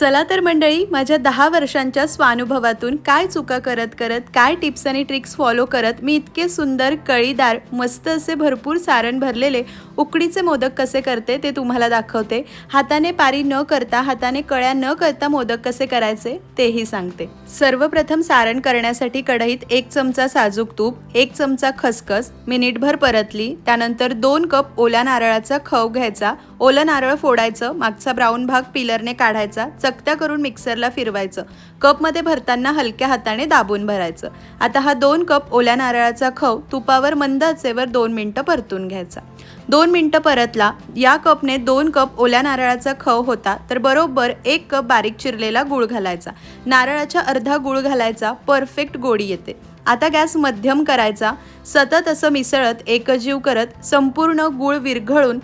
चला तर मंडळी माझ्या दहा वर्षांच्या स्वानुभवातून काय चुका करत करत काय टिप्स आणि ट्रिक्स फॉलो करत मी इतके सुंदर कळीदार मस्त असे भरपूर सारण भरलेले उकडीचे मोदक कसे करते ते तुम्हाला दाखवते. हाताने पारी न करता हाताने कळ्या न करता मोदक कसे करायचे तेही सांगते. सर्वप्रथम सारण करण्यासाठी कढईत एक चमचा साजूक तूप एक चमचा खसखस मिनिटभर परतली त्यानंतर दोन कप ओल्या नारळाचा खव घ्यायचा ओलं नारळ फोडायचं मागचा ब्राऊन भाग पिलरने काढायचा चकत्या करून मिक्सरला फिरवायचं. कपमध्ये भरताना हलक्या हाताने दाबून भरायचं. आता हा दोन कप ओल्या नारळाचा खव तुपावर मंद आचेवर दोन मिनटं परतून घ्यायचा. दोन मिनटं परतला या कपने दोन कप ओल्या नारळाचा खव होता तर बरोबर एक कप बारीक चिरलेला गुळ घालायचा. नारळाच्या अर्धा गुळ घालायचा परफेक्ट गोडी येते. आता गॅस मध्यम करायचा. सतत असं मिसळत एकजीव करत संपूर्ण गूळ विरघळून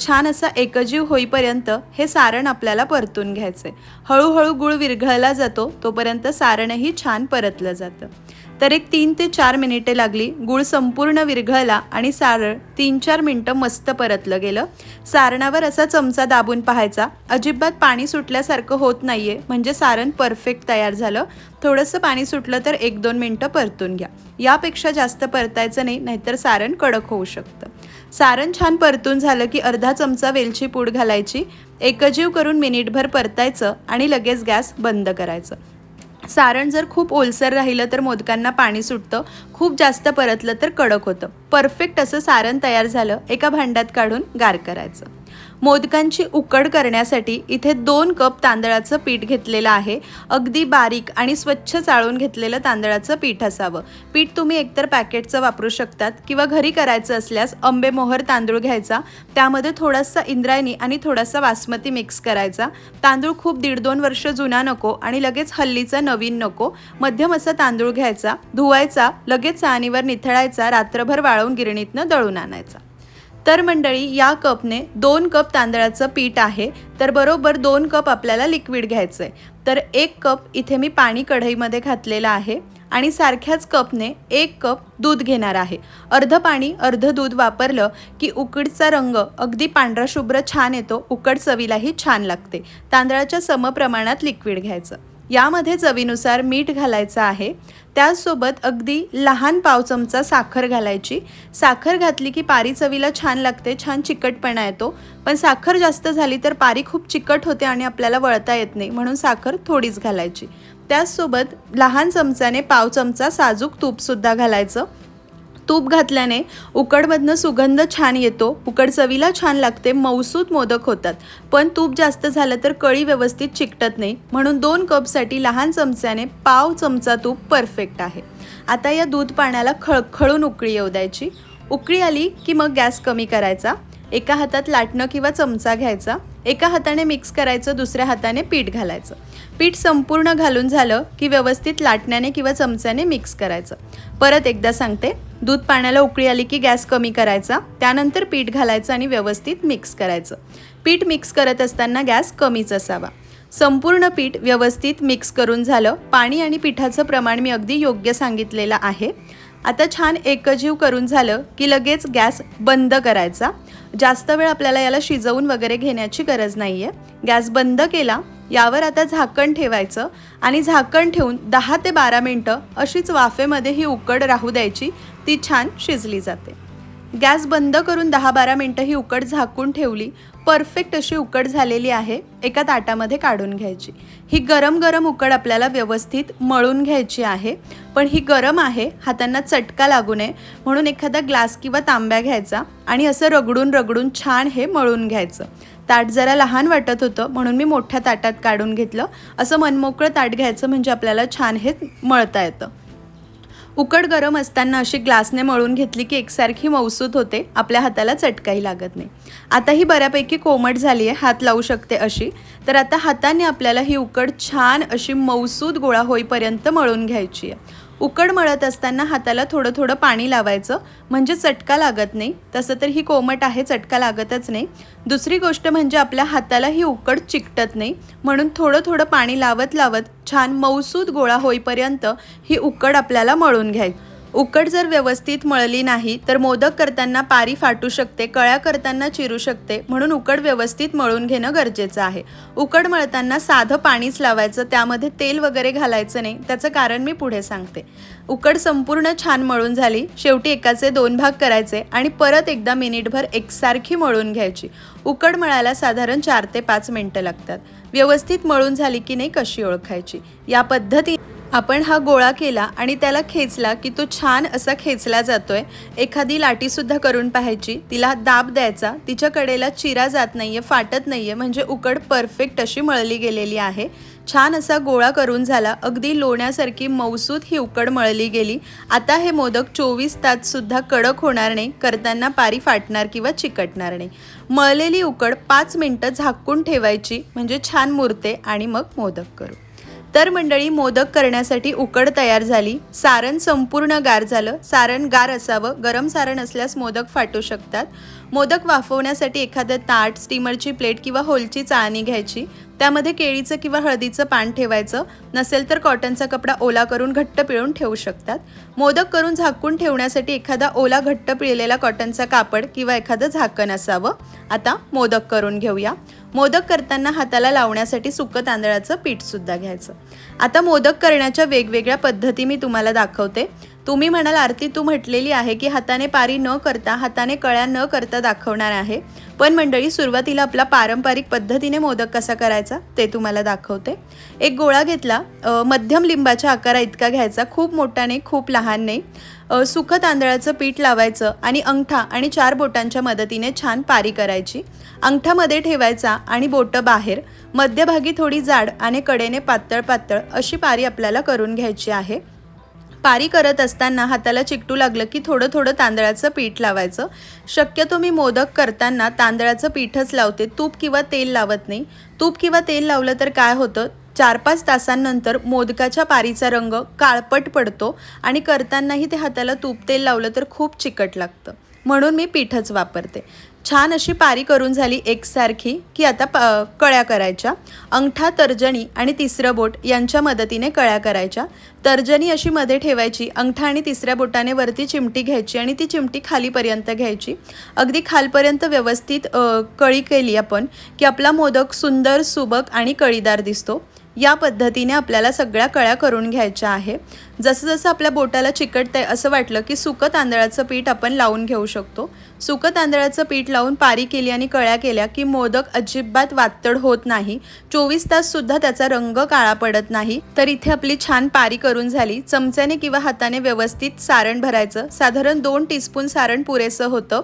छान असा एकजीव होईपर्यंत हे सारण आपल्याला परतून घ्यायचं आहे हळूहळू गूळ विरघळला जातो तोपर्यंत सारणही छान परतलं जातं. तर एक तीन ते चार मिनिटे लागली. गूळ संपूर्ण विरघळला आणि सारळ तीन चार मिनटं मस्त परतलं गेलं. सारणावर असा चमचा दाबून पाहायचा अजिबात पाणी सुटल्यासारखं होत नाहीये. म्हणजे सारण परफेक्ट तयार झालं. थोडंसं पाणी सुटलं तर एक दोन मिनटं परतून घ्या. यापेक्षा जास्त परतायचं नाही नाहीतर सारण कडक होऊ शकतं. सारण छान परतून झालं की अर्धा चमचा वेलची पूड घालायची. एकजीव करून मिनिटभर परतायचं आणि लगेच गॅस बंद करायचं. सारण जर खूप ओलसर राहिलं तर मोदकांना पाणी सुटतं खूप जास्त परतलं तर कडक होतं. परफेक्ट असं सारण तयार झालं एका भांड्यात काढून गार करायचं. मोदकांची उकड करण्यासाठी इथे दोन कप तांदळाचं पीठ घेतलेलं आहे. अगदी बारीक आणि स्वच्छ चाळून घेतलेलं तांदळाचं पीठ असावं. पीठ तुम्ही एकतर पॅकेटचं वापरू शकतात किंवा घरी करायचं असल्यास आंबेमोहर तांदूळ घ्यायचा. त्यामध्ये थोडासा इंद्रायणी आणि थोडासा बासमती मिक्स करायचा. तांदूळ खूप दीड दोन वर्ष जुना नको आणि लगेच हल्लीचा नवीन नको. मध्यम असा तांदूळ घ्यायचा धुवायचा लगेच चाळणीवर निथळायचा रात्रभर वाळवून गिरणीतनं दळून आणायचा. तर मंडळी या कपने दोन कप तांदळाचं पीठ आहे तर बरोबर दोन कप आपल्याला लिक्विड घ्यायचं आहे तर एक कप इथे मी पाणी कढईमध्ये घातलेलं आहे आणि सारख्याच कपने एक कप दूध घेणार आहे. अर्ध पाणी अर्ध दूध वापरलं की उकडचा रंग अगदी पांढरा शुभ्र छान येतो उकड चवीलाही छान लागते. तांदळाच्या समप्रमाणात लिक्विड घ्यायचं. यामध्ये चवीनुसार मीठ घालायचं आहे. त्याचसोबत अगदी लहान पाव चमचा साखर घालायची. साखर घातली की पारी चवीला छान लागते छान चिकटपणा येतो. पण साखर जास्त झाली तर पारी खूप चिकट होते आणि आपल्याला वळता येत नाही म्हणून साखर थोडीच घालायची. त्याचसोबत लहान चमच्याने पाव चमचा साजूक तूपसुद्धा घालायचं. तूप घातल्याने उकडमधनं सुगंध छान येतो. उकड चवीला छान लागते मौसूद मोदक होतात. पण तूप जास्त झालं तर कळी व्यवस्थित चिकटत नाही. म्हणून दोन कपसाठी लहान चमच्याने पाव चमचा तूप परफेक्ट आहे. आता या दूध पाण्याला खळखळून उकळी येऊ द्यायची. उकळी आली की मग गॅस कमी करायचा. एका हातात लाटणं किंवा चमचा घ्यायचा. एका हाताने मिक्स करायचं दुसऱ्या हाताने पीठ घालायचं. पीठ संपूर्ण घालून झालं की व्यवस्थित लाटण्याने किंवा चमच्याने मिक्स करायचं. परत एकदा सांगते दूध पाण्याला उकळी आली की गॅस कमी करायचा त्यानंतर पीठ घालायचं आणि व्यवस्थित मिक्स करायचं. पीठ मिक्स करत असताना गॅस कमीच असावा. संपूर्ण पीठ व्यवस्थित मिक्स करून झालं. पाणी आणि पिठाचं प्रमाण मी अगदी योग्य सांगितलेलं आहे. आता छान एकजीव करून झालं की लगेच गॅस बंद करायचा. जास्त वेळ आपल्याला याला शिजवून वगैरे घेण्याची गरज नाही आहे गॅस बंद केला यावर आता झाकण ठेवायचं आणि झाकण ठेवून दहा ते बारा मिनटं अशीच वाफेमध्ये ही उकड राहू द्यायची ती छान शिजली जाते. गॅस बंद करून दहा बारा मिनटं ही उकड झाकून ठेवली. परफेक्ट अशी उकड झालेली आहे. एका ताटामध्ये काढून घ्यायची. ही गरम गरम उकड आपल्याला व्यवस्थित मळून घ्यायची आहे. पण ही गरम आहे हातांना चटका लागू नये. म्हणून एखादा ग्लास किंवा तांब्या घ्यायचा आणि असं रगडून रगडून छान हे मळून घ्यायचं. ताट जरा लहान वाटत होतं म्हणून मी मोठ्या ताटात काढून घेतलं. असं मनमोकळं ताट घ्यायचं म्हणजे आपल्याला छान हे मळता येतं. उकड गरम असताना अशी ग्लासने मळून घेतली की एकसारखी मौसूद होते आपल्या हाताला चटकाही लागत नाही. आता ही बऱ्यापैकी कोमट झाली आहे हात लावू शकते अशी. तर आता हाताने आपल्याला ही उकड छान अशी मौसूद गोळा होईपर्यंत मळून घ्यायची आहे उकड मळत असताना हाताला थोडं थोडं पाणी लावायचं. म्हणजे चटका लागत नाही. तसं तर ही कोमट आहे चटका लागतच नाही. दुसरी गोष्ट म्हणजे आपल्या हाताला ही उकड चिकटत नाही. म्हणून थोडं थोडं पाणी लावत लावत छान मौसूद गोळा होईपर्यंत ही उकड आपल्याला मळून घ्यायची. उकड जर व्यवस्थित मळली नाही तर मोदक करताना पारी फाटू शकते कळ्या करताना चिरू शकते. म्हणून उकड व्यवस्थित मळून घेणं गरजेचं आहे. उकड मळताना साधं पाणीच लावायचं त्यामध्ये तेल वगैरे घालायचं नाही त्याचं कारण मी पुढे सांगते. उकड संपूर्ण छान मळून झाली शेवटी एकाचे दोन भाग करायचे आणि परत एकदा मिनिटभर एकसारखी मळून घ्यायची. उकड मळायला साधारण चार ते पाच मिनटं लागतात. व्यवस्थित मळून झाली की नाही कशी ओळखायची? या पद्धती आपण हा गोळा केला आणि त्याला खेचला की तो छान असा खेचला जातोय. एखादी लाटीसुद्धा करून पाहायची. तिला दाब द्यायचा. तिच्या कडेला चिरा जात नाहीये फाटत नाहीये म्हणजे उकड परफेक्ट अशी मळली गेलेली आहे. छान असा गोळा करून झाला. अगदी लोण्यासारखी मौसूद ही उकड मळली गेली. आता हे मोदक चोवीस ताससुद्धा कडक होणार नाही करताना पारी फाटणार किंवा चिकटणार नाही. मळलेली उकड पाच मिनटं झाकून ठेवायची म्हणजे छान मुरते आणि मग मोदक करू. तर मंडळी मोदक करण्यासाठी उकड तयार झाली. सारण संपूर्ण गार झालं. सारण गार असावं. गरम सारण असल्यास मोदक फाटू शकतात. मोदक वाफवण्यासाठी एखादं ताट स्टीमरची प्लेट किंवा होलची चाळणी घ्यायची. त्यामध्ये केळीचं किंवा हळदीचं पान ठेवायचं नसेल तर कॉटनचा कपडा ओला करून घट्ट पिळून ठेवू शकतात. मोदक करून झाकून ठेवण्यासाठी एखादा ओला घट्ट पिळलेला कॉटनचा कापड किंवा एखादं झाकण असावं. आता मोदक करून घेऊया. मोदक करताना हाताला लावण्यासाठी सुकं तांदळाचं पीठसुद्धा घ्यायचं. आता मोदक करण्याच्या वेगवेगळ्या पद्धती मी तुम्हाला दाखवते. तुम्ही म्हणाल आरती तू म्हटलेली आहे की हाताने पारी न करता हाताने कळ्या न करता दाखवणार आहे. पण मंडळी सुरुवातीला आपला पारंपरिक पद्धतीने मोदक कसा करायचा ते तुम्हाला दाखवते. एक गोळा घेतला. मध्यम लिंबाच्या आकारा इतका घ्यायचा. खूप मोठा नाही खूप लहान नाही. सुखं तांदळाचं पीठ लावायचं आणि अंगठा आणि चार बोटांच्या मदतीने छान पारी करायची. अंगठामध्ये ठेवायचा आणि बोटं बाहेर. मध्यभागी थोडी जाड आणि कडेने पातळ पातळ अशी पारी आपल्याला करून घ्यायची आहे. पारी करत असताना हाताला चिकटू लागलं की थोडं थोडं तांदळाचं पीठ लावायचं. शक्यतो मी मोदक करताना तांदळाचं पीठच लावते. तूप किंवा तेल लावत नाही. तूप किंवा तेल लावलं तर काय होतं? चार पाच तासांनंतर मोदकाच्या पारीचा रंग काळपट पडतो आणि करतानाही ते हाताला तूप तेल लावलं तर खूप चिकट लागतं. म्हणून मी पीठच वापरते. छान अशी पारी करून झाली एकसारखी की आता प कळ्या करायच्या. अंगठा तर्जनी आणि तिसरं बोट यांच्या मदतीने कळ्या करायच्या. तर्जनी अशी मध्ये ठेवायची अंगठा आणि तिसऱ्या बोटाने वरती चिमटी घ्यायची आणि ती चिमटी खालीपर्यंत घ्यायची. अगदी खालपर्यंत व्यवस्थित कळी केली आपण की आपला मोदक सुंदर सुबक आणि कळीदार दिसतो. या पद्धतीने आपल्याला सगळ्या कळ्या करून घ्यायच्या आहे. जसं जसं आपल्या बोटाला चिकटतं आहे असं वाटलं की सुकं तांदळाचं पीठ आपण लावून घेऊ शकतो. सुकं तांदळाचं पीठ लावून पारी केली आणि कळ्या केल्या की मोदक अजिबात वातड होत नाही. चोवीस ताससुद्धा त्याचा रंग काळा पडत नाही. तर इथे आपली छान पारी करून झाली. चमच्याने किंवा हाताने व्यवस्थित सारण भरायचं. साधारण दोन टीस्पून सारण पुरेसं होतं.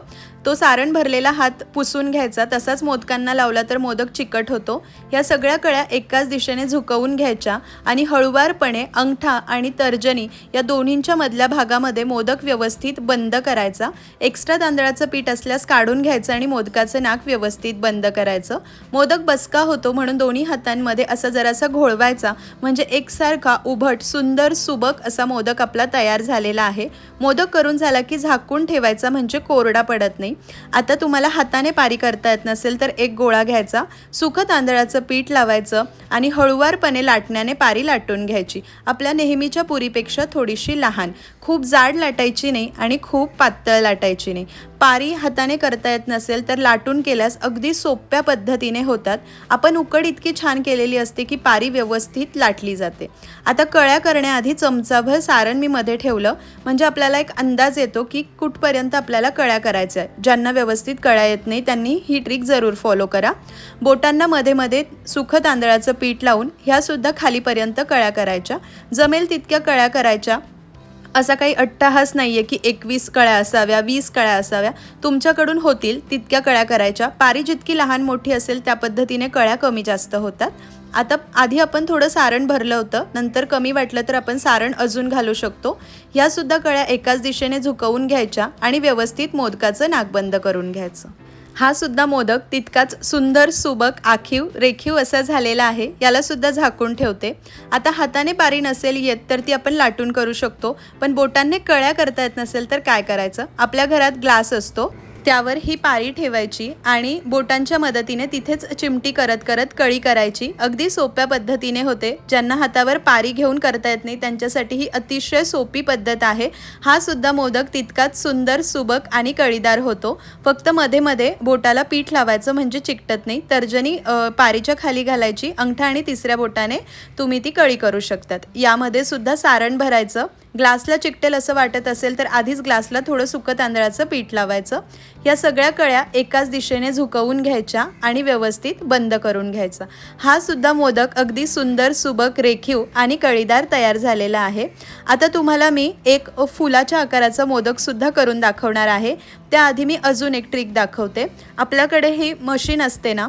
तो सारण भरलेला हात पुसून घ्यायचा. तसाच मोदकांना लावला तर मोदक चिकट होतो. या सगळ्या कळ्या एकाच दिशेने झुकवून घ्यायच्या आणि हळुवारपणे अंगठा आणि तर्ज तर्जनी या दोन्हींच्या मधल्या भागामध्ये मोदक व्यवस्थित बंद करायचा. एक्स्ट्रा तांदळाचं पीठ असल्यास काढून घ्यायचं आणि मोदकाचं नाक व्यवस्थित बंद करायचं. मोदक बसका होतो म्हणून दोन्ही हातांमध्ये असा जरासा घोळवायचा म्हणजे एकसारखा उभट सुंदर सुबक असा मोदक आपला तयार झालेला आहे. मोदक करून झाला की झाकून ठेवायचा म्हणजे कोरडा पडत नाही. आता तुम्हाला हाताने पारी करता येत नसेल तर एक गोळा घ्यायचा. सुकं तांदळाचं पीठ लावायचं आणि हळुवारपणे लाटण्याने पारी लाटून घ्यायची. आपल्या नेहमीच्या पुरीपेक्षा पेक्षा थोडीशी लहान. खूप जाड लाटायची नाही आणि खूप पातळ लाटायची नाही. पारी हाताने करता येत नसेल तर लाटून केल्यास अगदी सोप्या पद्धतीने होतात. आपण उकड इतकी छान केलेली असते की पारी व्यवस्थित लाटली जाते. आता कळ्या करण्याआधी चमचाभर सारण मी मध्ये ठेवलं. म्हणजे आपल्याला एक अंदाज येतो की कुठपर्यंत आपल्याला कळ्या करायच्या आहेत. ज्यांना व्यवस्थित कळ्या येत नाही त्यांनी ही ट्रिक जरूर फॉलो करा. बोटांना मध्ये मध्ये सुखं तांदळाचं पीठ लावून ह्यासुद्धा खालीपर्यंत कळ्या करायच्या. जमेल तितक्या कळ्या करायच्या. असा काही अट्टाहास नाही आहे की एकवीस कळ्या असाव्या वीस कळ्या असाव्या. तुमच्याकडून होतील तितक्या कळ्या करायच्या. पारी जितकी लहान मोठी असेल त्या पद्धतीने कळ्या कमी जास्त होतात. आता आधी आपण थोडं सारण भरलं होतं. नंतर कमी वाटलं तर आपण सारण अजून घालू शकतो. ह्यासुद्धा कळ्या एकाच दिशेने झुकवून घ्यायच्या आणि व्यवस्थित मोदकाचं नाकबंद करून घ्यायचं. हा सुद्धा मोदक तितकाच सुंदर सुबक आखीव रेखीव असा झालेला आहे याला सुद्धा झाकून ठेवते. आता हाताने पारी नसेल येत तर ती आपण लाटून करू शकतो पण बोटांनी कळ्या करता येत नसेल तर काय करायचं? आपल्या घरात ग्लास असतो. त्यावर ही पारी ठेवायची आणि बोटांच्या मदतीने तिथेच चिमटी करत करत कळी करायची. अगदी सोप्या पद्धतीने होते. ज्यांना हातावर पारी घेऊन करता येत नाही त्यांच्यासाठी ही अतिशय सोपी पद्धत आहे. हा सुद्धा मोदक तितकाच सुंदर सुबक आणि कळीदार होतो. फक्त मध्ये मध्ये बोटाला पीठ लावायचं म्हणजे चिकटत नाही. तर्जनी पारीच्या खाली घालायची अंगठा आणि तिसऱ्या बोटाने तुम्ही ती कळी करू शकतात. यामध्ये सुद्धा सारण भरायचं ग्लासला चिकटेल असं वाटत असेल तर आधीच ग्लासला थोडं सुकं तांदळाचं पीठ लावायचं. या सगळ्या कळ्या एकाच दिशेने झुकवून घ्यायच्या आणि व्यवस्थित बंद करून घ्यायचा. हा सुद्धा मोदक अगदी सुंदर सुबक रेखीव आणि कळीदार तयार झालेला आहे. आता तुम्हाला मी एक फुलाच्या आकाराचा मोदक सुद्धा करून दाखवणार आहे. त्याआधी मी अजून एक ट्रिक दाखवते. आपल्याकडे ही मशीन असते ना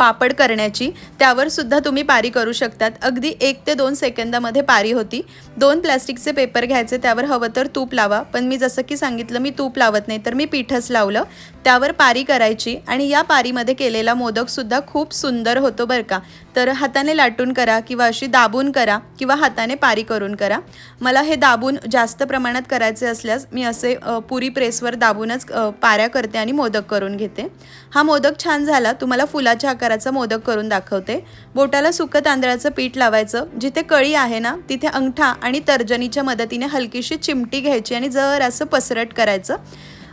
पापड करण्याची त्यावर सुद्धा तुम्ही पारी करू शकतात. अगदी एक ते दोन सेकंदामध्ये पारी होती. दोन प्लास्टिकचे पेपर घ्यायचे त्यावर हवं तर तूप लावा. पण मी जसं की सांगितलं मी तूप लावत नाही तर मी पीठच लावलं. त्यावर पारी करायची आणि या पारीमध्ये केलेला मोदकसुद्धा खूप सुंदर होतो बरं का. तर हाताने लाटून करा किंवा अशी दाबून करा किंवा हाताने पारी करून करा. मला हे दाबून जास्त प्रमाणात करायचे असल्यास मी असे पुरी प्रेसवर दाबूनच पाऱ्या करते आणि मोदक करून घेते. हा मोदक छान झाला. तुम्हाला फुलाच्या आकाराचा मोदक करून दाखवते. बोटाला सुकं तांदळाचं पीठ लावायचं. जिथे कळी आहे ना तिथे अंगठा आणि तर्जनीच्या मदतीने हलकीशी चिमटी घ्यायची आणि जर असं पसरट करायचं.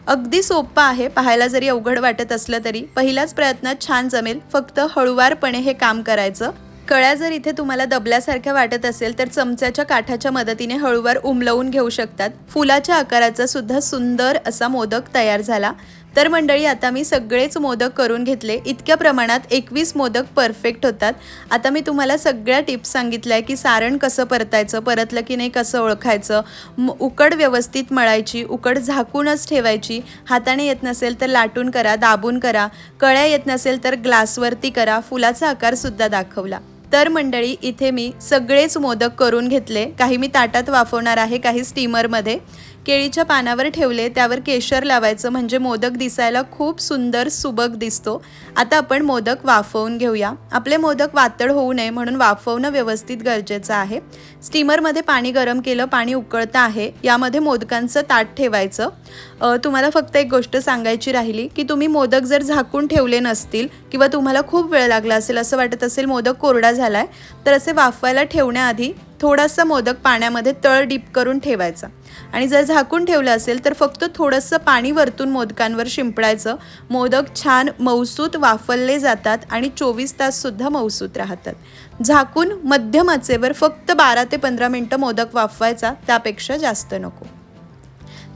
अगदी सोपं आहे पाहायला जरी अवघड वाटत असलं तरी. पहिल्याच प्रयत्नात छान जमेल फक्त हळुवारपणे हे काम करायचं. कळ्या जर इथे तुम्हाला दबल्यासारख्या वाटत असेल तर चमच्याच्या काठाच्या मदतीने हळूवार उमलवून घेऊ शकतात. फुलाच्या आकाराचा सुद्धा सुंदर असा मोदक तयार झाला. तर मंडळी आता मी सगळेच मोदक करून घेतले. इतक्या प्रमाणात एकवीस मोदक परफेक्ट होतात. आता मी तुम्हाला सगळ्या टिप्स सांगितल्या की सारण कसं परतायचं परतलं की नाही कसं ओळखायचं उकड व्यवस्थित मळायची उकड झाकूनच ठेवायची. हाताने येत नसेल तर लाटून करा दाबून करा. कळ्या येत नसेल तर ग्लासवरती करा. फुलाचा आकारसुद्धा दाखवला. तर मंडळी इथे मी सगळेच मोदक करून घेतले. काही मी ताटात वाफवणार आहे काही स्टीमरमध्ये केळीच्या पानावर ठेवले त्यावर केशर लावायचं म्हणजे मोदक दिसायला खूप सुंदर सुबक दिसतो. आता आपण मोदक वाफवून घेऊया. आपले मोदक वातळ होऊ नये म्हणून वाफवणं व्यवस्थित गरजेचं आहे. स्टीमरमध्ये पाणी गरम केलं पाणी उकळतं आहे. यामध्ये मोदकांचं ताट ठेवायचं. तुम्हाला फक्त एक गोष्ट सांगायची राहिली की तुम्ही मोदक जर झाकून ठेवले नसतील किंवा तुम्हाला खूप वेळ लागला असेल असं वाटत असेल मोदक कोरडा झाला आहे तर असे वाफवायला ठेवण्याआधी थोडासा मोदक पाण्यामध्ये तळ डीप करून ठेवायचा. आणि जर झाकून ठेवलं असेल तर फक्त थोडंसं पाणी वरतून मोदकांवर शिंपडायचं. मोदक छान मौसूत वाफवले जातात आणि चोवीस ताससुद्धा मौसूत राहतात. झाकून मध्यम आचेवर फक्त बारा ते पंधरा मिनटं मोदक वाफवायचा त्यापेक्षा जास्त नको.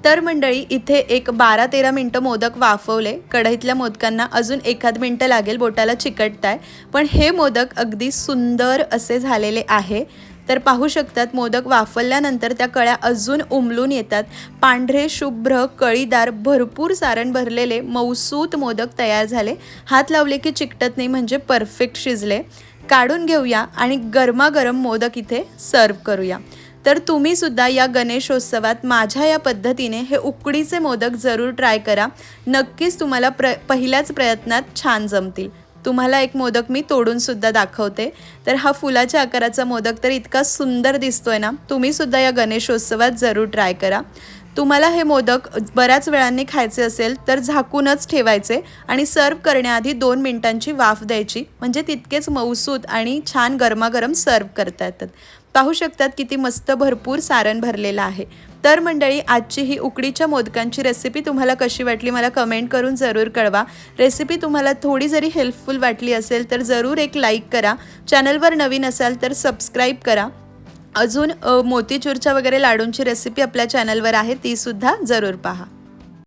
तर मंडळी इथे एक बारा तेरा मिनटं मोदक वाफवले. कढईतल्या मोदकांना अजून एखाद मिनटं लागेल बोटाला चिकटताय. पण हे मोदक अगदी सुंदर असे झालेले आहे. तर पाहू शकतात मोदक वाफवल्यानंतर त्या कळ्या अजून उमलून येतात. पांढरे शुभ्र कळीदार भरपूर सारण भरलेले मौसूत मोदक तयार झाले. हात लावले की चिकटत नाही म्हणजे परफेक्ट शिजले. काढून घेऊया आणि गरमागरम मोदक इथे सर्व करूया. तर तुम्ही सुद्धा या गणेशोत्सवात माझ्या या पद्धतीने हे उकडीचे मोदक जरूर ट्राय करा. नक्कीच तुम्हाला प्र पहिल्याच प्रयत्नात छान जमतील. तुम्हाला एक मोदक मी तोडून सुद्धा दाखवते. तर हा फुलाच्या आकाराचा मोदक तर इतका सुंदर दिसतोय ना तुम्ही सुद्धा या गणेशोत्सवात जरूर ट्राय करा. तुम्हाला हे मोदक बऱ्याच वेळांनी खायचे असेल तर झाकूनच ठेवायचे आणि सर्व करण्याआधी दोन मिनिटांची वाफ द्यायची म्हणजे तितकेच मऊसूत आणि छान गरमागरम सर्व करता येतात. पाहू शकतात किती मस्त भरपूर सारण भरलेलं आहे. तर मंडळी आजची ही उकडीच्या मोदकांची रेसिपी तुम्हाला कशी वाटली मला कमेंट करून जरूर कळवा. रेसिपी तुम्हाला थोडी जरी हेल्पफुल वाटली असेल तर जरूर एक लाईक करा. चॅनलवर नवीन असाल तर सबस्क्राईब करा. अजून मोतीचूरच्या वगैरे लाडूंची रेसिपी आपल्या चॅनलवर आहे तीसुद्धा जरूर पहा.